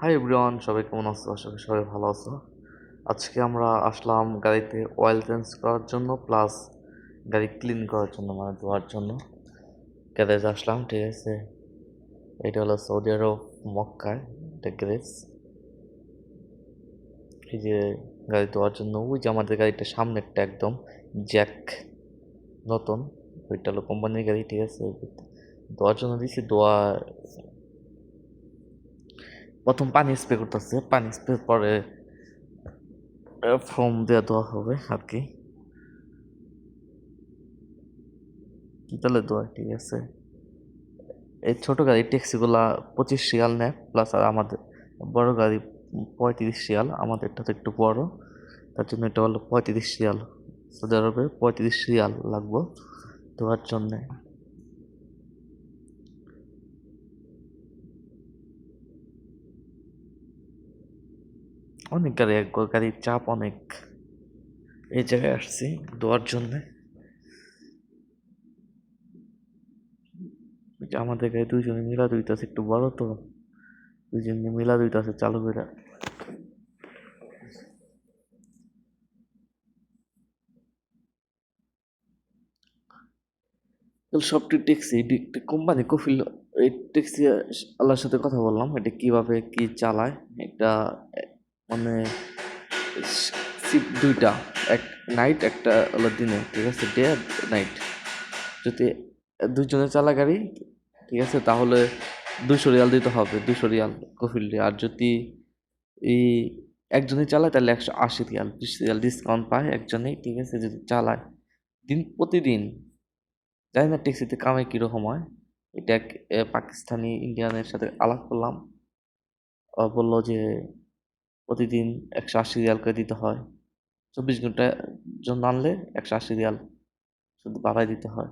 Hi everyone সবাই কেমন আছো? আশা করি সবাই ভালো আছো। আজকে আমরা আসলাম গাড়িতে অয়েল চেঞ্জ করার জন্য প্লাস গাড়ি ক্লিন করার জন্য মানে ধোয়ার জন্য। গ্যারেজ আসলাম, ঠিক আছে? এটা হলো সৌদি আরব মক্কায় এটা গ্যারেজ এই যে গাড়ি ধোয়ার জন্য, ওই যে আমাদের গাড়িটা সামনে একটা একদম জ্যাক নতুন। ওইটা হলো কোম্পানির গাড়ি, ঠিক আছে? ধোয়ার জন্য দিয়েছি ধোয়া প্রথম পানি স্প্রে করতেছে, পানি স্প্রে পরে ফোম দেওয়া দেওয়া হবে আর কি। তাহলে দেওয়া ঠিক আছে। এই ছোট গাড়ি, ট্যাক্সিগুলা পঁচিশ শিয়াল নেয় প্লাস আর আমাদের, বড় গাড়ি পঁয়ত্রিশ রিয়াল আমাদেরটা তো একটু বড়। তার জন্য এটা হলো পঁয়ত্রিশ শিয়াল। সৌদি আরবে পঁয়ত্রিশ শিয়াল লাগবো দেওয়ার জন্যে। অনেক গাড়ি, এক গাড়ির চাপ অনেক। এই জায়গায় আসছি দোয়ার জন্যে। আমাদের গাড়ি দুইজনে মিলা দুইটাছে একটু বড় তো। দুইজনে মিলা দুইটাছে চালু করে সবটি ট্যাক্সি একটা কোম্পানি কফিল এই ট্যাক্সি আল্লাহর সাথে কথা বললাম, এটা কীভাবে কি চালায়, এটা মানে দুইটা, এক নাইট একটা হলো দিনে, ঠিক আছে? ডে নাইট যদি দুইজনে চালা গাড়ি ঠিক আছে? তাহলে দুশো রিয়াল দিতে হবে দুশো রিয়াল কফিল আর যদি এই একজনই চালায়, তাহলে একশো আশি রিয়াল, বিশ রিয়াল ডিসকাউন্ট পায় একজনেই, ঠিক আছে? যদি চালায়। দিন প্রতিদিন, জানি না ট্যাক্সিতে কামে কীরকম হয়। এটা এক পাকিস্তানি ইন্ডিয়ানের সাথে আলাপ করলাম। বলল যে প্রতিদিন একশো আশি রিয়াল করে দিতে হয়। চব্বিশ ঘণ্টার জন্য আনলে একশো আশি রিয়াল শুধু বাড়াই দিতে হয়।